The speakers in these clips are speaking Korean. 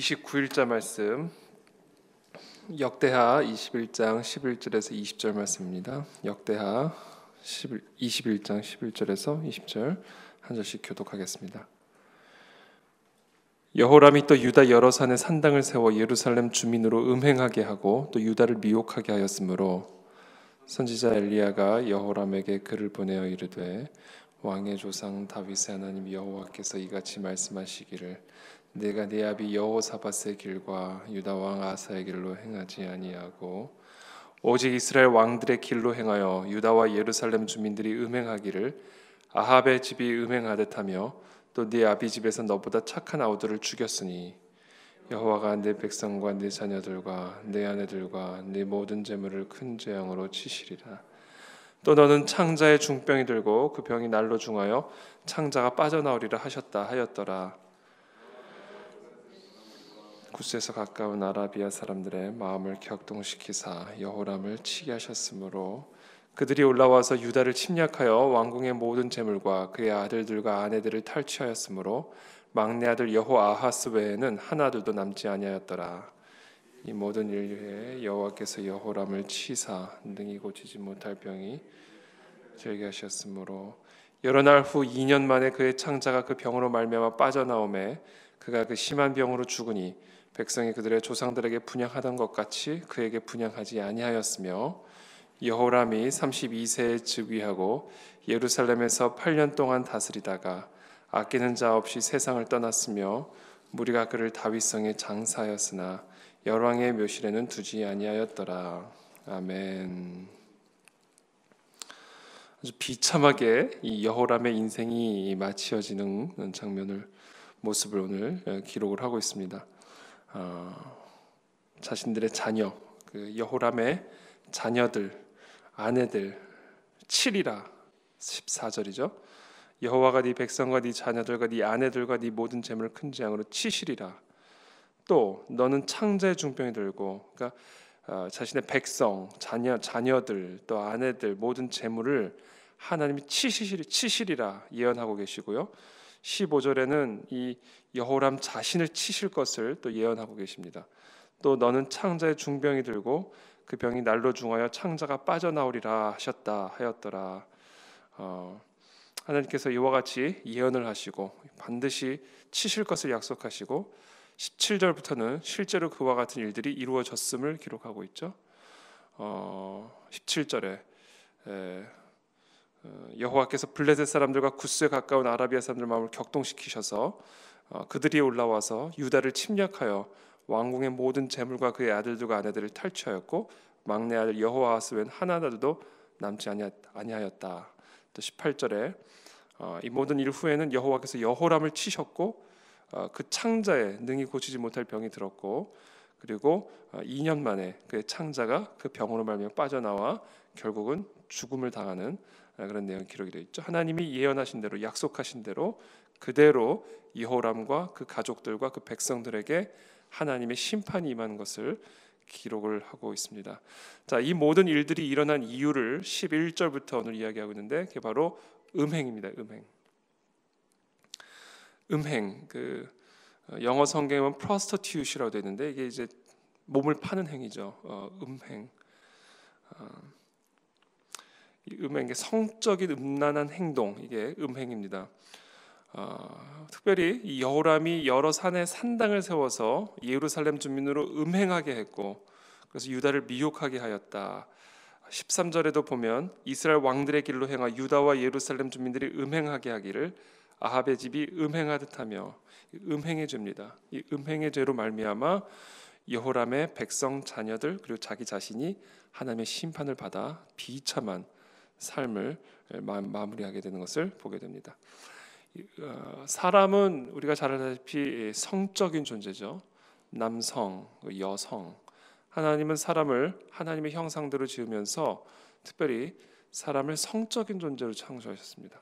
29일자 말씀 역대하 21장 11절에서 20절 말씀입니다. 역대하 21장 11절에서 20절 한 절씩 교독하겠습니다. 여호람이 또 유다 여러 산에 산당을 세워 예루살렘 주민으로 음행하게 하고 또 유다를 미혹하게 하였으므로 선지자 엘리야가 여호람에게 글을 보내어 이르되 왕의 조상 다윗의 하나님 여호와께서 이같이 말씀하시기를 내가 네 아비 여호사밧의 길과 유다 왕 아사의 길로 행하지 아니하고 오직 이스라엘 왕들의 길로 행하여 유다와 예루살렘 주민들이 음행하기를 아합의 집이 음행하듯 하며 또 네 아비 집에서 너보다 착한 아우들을 죽였으니 여호와가 네 백성과 네 자녀들과 네 아내들과 네 모든 재물을 큰 재앙으로 치시리라. 또 너는 창자의 중병이 들고 그 병이 날로 중하여 창자가 빠져나오리라 하셨다 하였더라. 구스에서 가까운 아라비아 사람들의 마음을 격동시키사 여호람을 치게 하셨으므로 그들이 올라와서 유다를 침략하여 왕궁의 모든 재물과 그의 아들들과 아내들을 탈취하였으므로 막내 아들 여호 아하스 외에는 하나들도 남지 아니하였더라. 이 모든 인류에 여호와께서 여호람을 치사 능히 고치지 못할 병이 들게 하셨으므로 여러 날 후 2년 만에 그의 창자가 그 병으로 말미암아 빠져나오매 그가 그 심한 병으로 죽으니 백성이 그들의 조상들에게 분양하던 것 같이 그에게 분양하지 아니하였으며 여호람이 32세에 즉위하고 예루살렘에서 8년 동안 다스리다가 아끼는 자 없이 세상을 떠났으며 무리가 그를 다윗성에 장사하였으나 열왕의 묘실에는 두지 아니하였더라. 아멘. 아주 비참하게 이 여호람의 인생이 마치어지는 장면을 모습을 오늘 기록을 하고 있습니다. 어, 자신들의 자녀, 그 여호람의 자녀들, 아내들 칠이라 14절이죠. 여호와가 네 백성과 네 자녀들과 네 아내들과 네 모든 재물을 큰 재앙으로 치시리라. 또 너는 창자의 중병이 들고 그러니까 어, 자신의 백성, 자녀, 자녀들 또 아내들 모든 재물을 하나님이 치시리, 치시리라 예언하고 계시고요. 15절에는 이 여호람 자신을 치실 것을 또 예언하고 계십니다. 또 너는 창자의 중병이 들고 그 병이 날로 중하여 창자가 빠져나오리라 하셨다 하였더라. 어, 하나님께서 이와 같이 예언을 하시고 반드시 치실 것을 약속하시고 17절부터는 실제로 그와 같은 일들이 이루어졌음을 기록하고 있죠. 어, 17절에 에, 어, 여호와께서 블레셋 사람들과 구스에 가까운 아라비아 사람들 마음을 격동시키셔서 어, 그들이 올라와서 유다를 침략하여 왕궁의 모든 재물과 그의 아들들과 아내들을 탈취하였고 막내 아들 여호와스 외 하나도 남지 아니하였다. 또 18절에 어, 이 모든 일 후에는 여호와께서 여호람을 치셨고 그 창자에 능히 고치지 못할 병이 들었고 그리고 2년 만에 그의 창자가 그 병으로 말미암아 빠져나와 결국은 죽음을 당하는 아, 그런 내용 기록이 되어 있죠. 하나님이 예언하신 대로 약속하신 대로 그대로 이호람과 그 가족들과 그 백성들에게 하나님의 심판이 임한 것을 기록을 하고 있습니다. 자, 이 모든 일들이 일어난 이유를 11절부터 오늘 이야기하고 있는데 그게 바로 음행입니다. 음행. 음행 그 어, 영어 성경은 prostitute이라고 되어 있는데 이게 이제 몸을 파는 행위죠. 어, 음행. 어, 음행, 성적인 음란한 행동 이게 음행입니다. 어, 특별히 이 여호람이 여러 산에 산당을 세워서 예루살렘 주민으로 음행하게 했고 그래서 유다를 미혹하게 하였다. 13절에도 보면 이스라엘 왕들의 길로 행하 유다와 예루살렘 주민들이 음행하게 하기를 아합의 집이 음행하듯 하며 음행의 죄입니다. 이 음행의 죄로 말미암아 여호람의 백성 자녀들 그리고 자기 자신이 하나님의 심판을 받아 비참한 삶을 마무리하게 되는 것을 보게 됩니다. 어, 사람은 우리가 잘 알다시피 성적인 존재죠. 남성, 여성. 하나님은 사람을 하나님의 형상대로 지으면서 특별히 사람을 성적인 존재로 창조하셨습니다.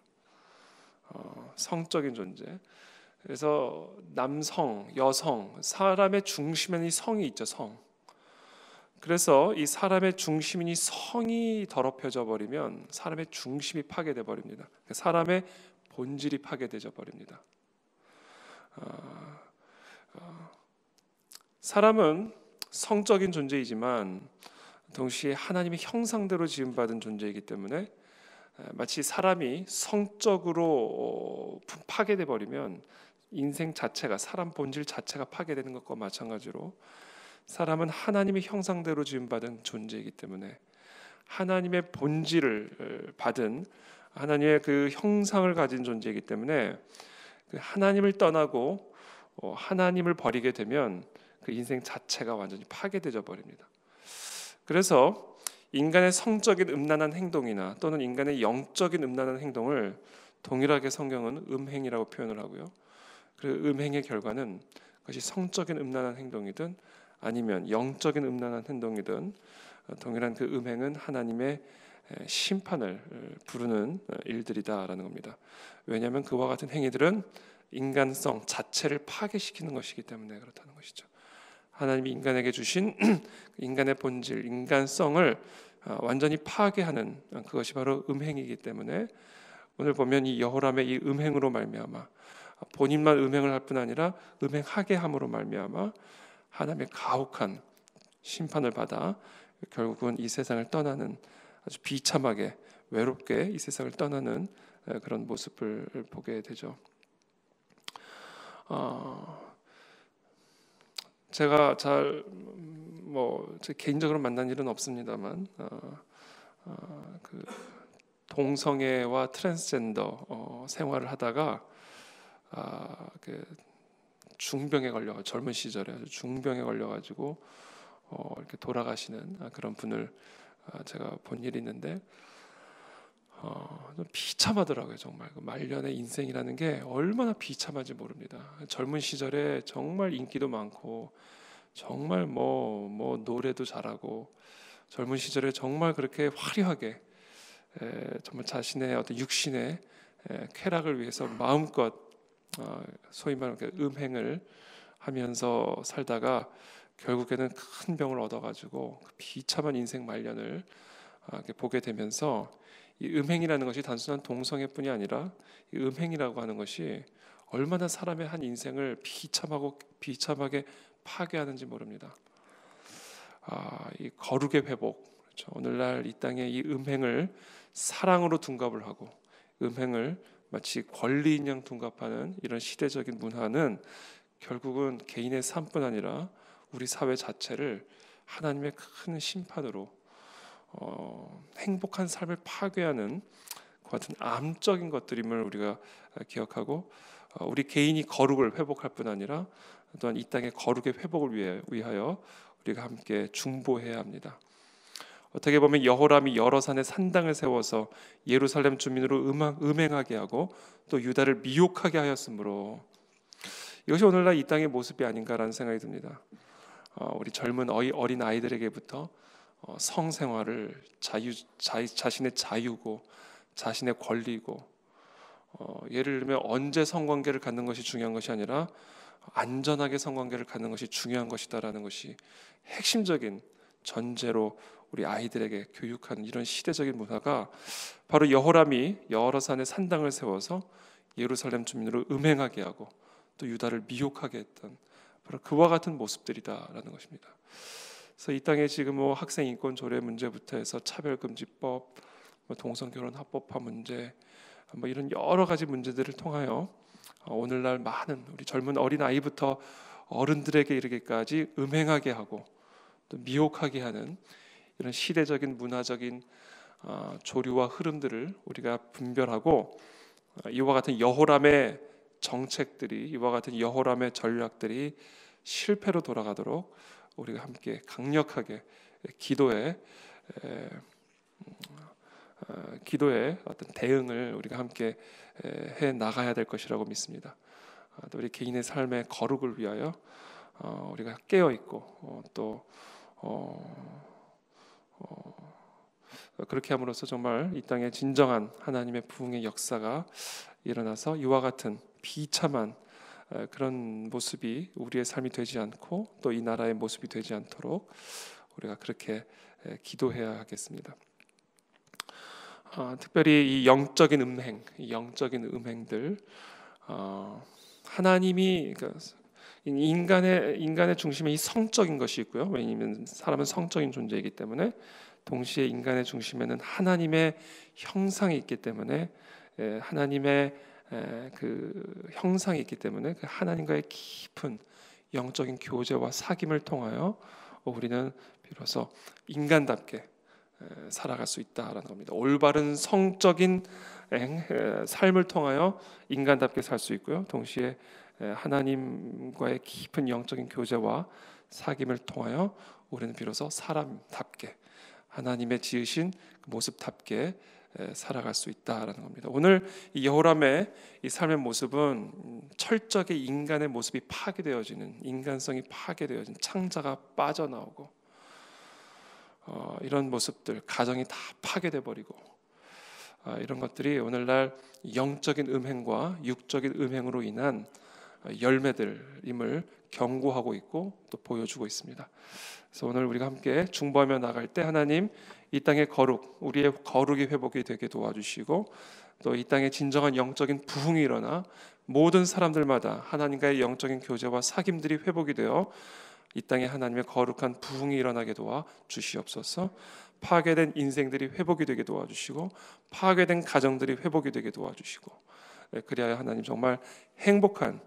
어, 성적인 존재. 그래서 남성, 여성, 사람의 중심에는 이 성이 있죠. 성. 그래서 이 사람의 중심이 성이 더럽혀져 버리면 사람의 중심이 파괴돼 버립니다. 사람의 본질이 파괴되져 버립니다. 어, 어, 사람은 성적인 존재이지만 동시에 하나님의 형상대로 지음받은 존재이기 때문에 마치 사람이 성적으로 어, 파괴돼 버리면 인생 자체가 사람 본질 자체가 파괴되는 것과 마찬가지로 사람은 하나님의 형상대로 지음받은 존재이기 때문에 하나님의 본질을 받은 하나님의 그 형상을 가진 존재이기 때문에 그 하나님을 떠나고 어, 하나님을 버리게 되면 그 인생 자체가 완전히 파괴되어 버립니다. 그래서 인간의 성적인 음란한 행동이나 또는 인간의 영적인 음란한 행동을 동일하게 성경은 음행이라고 표현을 하고요. 그 음행의 결과는 그것이 성적인 음란한 행동이든 아니면 영적인 음란한 행동이든 동일한 그 음행은 하나님의 심판을 부르는 일들이다라는 겁니다. 왜냐하면 그와 같은 행위들은 인간성 자체를 파괴시키는 것이기 때문에 그렇다는 것이죠. 하나님이 인간에게 주신 인간의 본질, 인간성을 어, 완전히 파괴하는 그것이 바로 음행이기 때문에 오늘 보면 이 여호람의 이 음행으로 말미암아 본인만 음행을 할 뿐 아니라 음행하게 함으로 말미암아 하나님의 가혹한 심판을 받아 결국은 이 세상을 떠나는 아주 비참하게 외롭게 이 세상을 떠나는 그런 모습을 보게 되죠. 어, 제가 잘 뭐 개인적으로 만난 일은 없습니다만 어, 어, 그 동성애와 트랜스젠더 어, 생활을 하다가 아, 그 중병에 걸려 젊은 시절에 아주 중병에 걸려 가지고 어, 이렇게 돌아가시는 그런 분을 아, 제가 본 일이 있는데 어, 비참하더라고요 정말 그 말년의 인생이라는 게 얼마나 비참한지 모릅니다. 젊은 시절에 정말 인기도 많고 정말 뭐뭐 뭐 노래도 잘하고 젊은 시절에 정말 그렇게 화려하게 에, 정말 자신의 어떤 육신의 에, 쾌락을 위해서 마음껏 어, 소위 말하는 그 음행을 하면서 살다가 결국에는 큰 병을 얻어가지고 그 비참한 인생 말년을 어, 보게 되면서 이 음행이라는 것이 단순한 동성애뿐이 아니라 이 음행이라고 하는 것이 얼마나 사람의 한 인생을 비참하고 비참하게 파괴하는지 모릅니다. 아, 이 거룩의 회복. 그렇죠. 오늘날 이 땅에 이 음행을 사랑으로 둔갑을 하고 음행을 마치 권리인 양 둔갑하는 이런 시대적인 문화는 결국은 개인의 삶뿐 아니라 우리 사회 자체를 하나님의 큰 심판으로 어, 행복한 삶을 파괴하는 그 같은 암적인 것들임을 우리가 기억하고 어, 우리 개인이 거룩을 회복할 뿐 아니라 또한 이 땅의 거룩의 회복을 위해 위하여 우리가 함께 중보해야 합니다. 어떻게 보면 여호람이 여러 산에 산당을 세워서 예루살렘 주민으로 음행하게 하고 또 유다를 미혹하게 하였으므로 이것이 오늘날 이 땅의 모습이 아닌가라는 생각이 듭니다. 어, 우리 젊은 어린 아이들에게부터 어, 성생활을 자유 자, 자신의 자유고 자신의 권리고 어, 예를 들면 언제 성관계를 갖는 것이 중요한 것이 아니라 안전하게 성관계를 갖는 것이 중요한 것이다라는 것이 핵심적인 전제로 우리 아이들에게 교육하는 이런 시대적인 문화가 바로 여호람이 여러 산에 산당을 세워서 예루살렘 주민으로 음행하게 하고 또 유다를 미혹하게 했던 바로 그와 같은 모습들이다라는 것입니다. 그래서 이 땅에 지금 뭐 학생 인권 조례 문제부터 해서 차별금지법, 뭐 동성 결혼 합법화 문제, 뭐 이런 여러 가지 문제들을 통하여 어, 오늘날 많은 우리 젊은 어린 아이부터 어른들에게 이르기까지 음행하게 하고 또 미혹하게 하는 이런 시대적인 문화적인 어, 조류와 흐름들을 우리가 분별하고 어, 이와 같은 여호람의 정책들이 이와 같은 여호람의 전략들이 실패로 돌아가도록 우리가 함께 강력하게 기도에 어, 기도의 어떤 대응을 우리가 함께 해 나가야 될 것이라고 믿습니다. 아, 또 우리 개인의 삶의 거룩을 위하여 어, 우리가 깨어 있고 어, 또 그렇게 함으로써 정말 이 땅에 진정한 하나님의 부흥의 역사가 일어나서 이와 같은 비참한 그런 모습이 우리의 삶이 되지 않고 또 이 나라의 모습이 되지 않도록 우리가 그렇게 기도해야 하겠습니다. 어, 특별히 이 영적인 음행, 이 영적인 음행들 어, 하나님이 그러니까 인간의 인간의 중심에 이 성적인 것이 있고요. 왜냐하면 사람은 성적인 존재이기 때문에 동시에 인간의 중심에는 하나님의 형상이 있기 때문에 예, 하나님의 그 형상이 있기 때문에 그 하나님과의 깊은 영적인 교제와 사귐을 통하여 우리는 비로소 인간답게 살아갈 수 있다라는 겁니다. 올바른 성적인 삶을 통하여 인간답게 살 수 있고요. 동시에 하나님과의 깊은 영적인 교제와 사귐을 통하여 우리는 비로소 사람답게 하나님의 지으신 그 모습답게 살아갈 수 있다라는 겁니다. 오늘 이 여호람의 이 삶의 모습은 철저하게 인간의 모습이 파괴되어지는 인간성이 파괴되어진 창자가 빠져나오고 어, 이런 모습들 가정이 다 파괴돼 버리고 어, 이런 것들이 오늘날 영적인 음행과 육적인 음행으로 인한 열매들임을 경고하고 있고 또 보여주고 있습니다. 그래서 오늘 우리가 함께 중보하며 나갈 때 하나님 이 땅의 거룩, 우리의 거룩이 회복이 되게 도와주시고 또 이 땅에 진정한 영적인 부흥이 일어나 모든 사람들마다 하나님과의 영적인 교제와 사귐들이 회복이 되어 이 땅에 하나님의 거룩한 부흥이 일어나게 도와 주시옵소서. 파괴된 인생들이 회복이 되게 도와주시고 파괴된 가정들이 회복이 되게 도와주시고 네, 그리하여 하나님 정말 행복한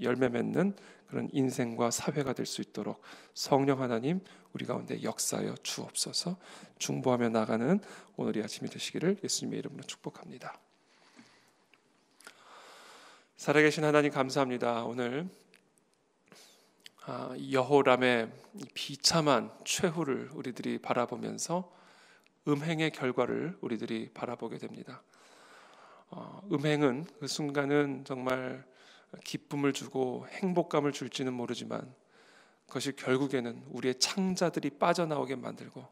열매 맺는 그런 인생과 사회가 될 수 있도록 성령 하나님 우리 가운데 역사하여 주옵소서 중보하며 나가는 오늘이 아침이 되시기를 예수님의 이름으로 축복합니다. 살아계신 하나님 감사합니다. 오늘 아, 여호람의 비참한 최후를 우리들이 바라보면서 음행의 결과를 우리들이 바라보게 됩니다. 어, 음행은 그 순간은 정말 기쁨을 주고 행복감을 줄지는 모르지만 그것이 결국에는 우리의 창자들이 빠져나오게 만들고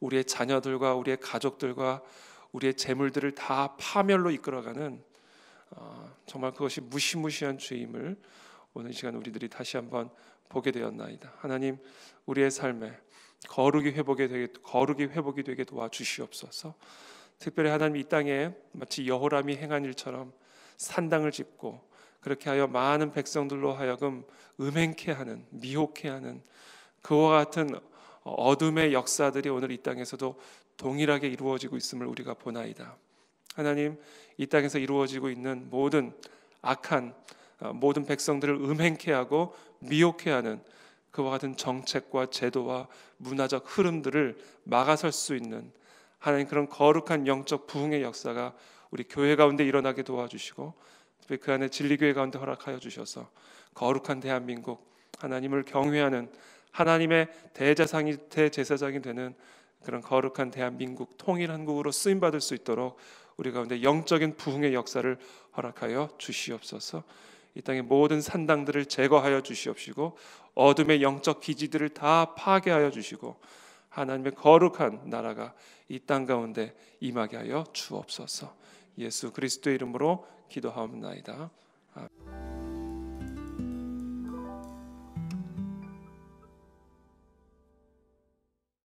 우리의 자녀들과 우리의 가족들과 우리의 재물들을 다 파멸로 이끌어가는 어, 정말 그것이 무시무시한 죄임을 오늘 시간 우리들이 다시 한번 보게 되었나이다. 하나님 우리의 삶에 거룩이 회복이 되게 거룩이 회복이 되게 도와주시옵소서. 특별히 하나님 이 땅에 마치 여호람이 행한 일처럼 산당을 짓고 그렇게 하여 많은 백성들로 하여금 음행케 하는 미혹케 하는 그와 같은 어둠의 역사들이 오늘 이 땅에서도 동일하게 이루어지고 있음을 우리가 보나이다. 하나님 이 땅에서 이루어지고 있는 모든 악한 어, 모든 백성들을 음행케 하고 미혹케 하는 그와 같은 정책과 제도와 문화적 흐름들을 막아설 수 있는 하나님 그런 거룩한 영적 부흥의 역사가 우리 교회 가운데 일어나게 도와주시고 그 안에 진리교회 가운데 허락하여 주셔서 거룩한 대한민국 하나님을 경외하는 하나님의 대제사장이 대제사장이 되는 그런 거룩한 대한민국 통일 한국으로 쓰임 받을 수 있도록 우리 가운데 영적인 부흥의 역사를 허락하여 주시옵소서. 이 땅의 모든 산당들을 제거하여 주시옵시고 어둠의 영적 기지들을 다 파괴하여 주시고 하나님의 거룩한 나라가 이 땅 가운데 임하게 하여 주옵소서. 예수 그리스도의 이름으로 기도하옵나이다. 아멘.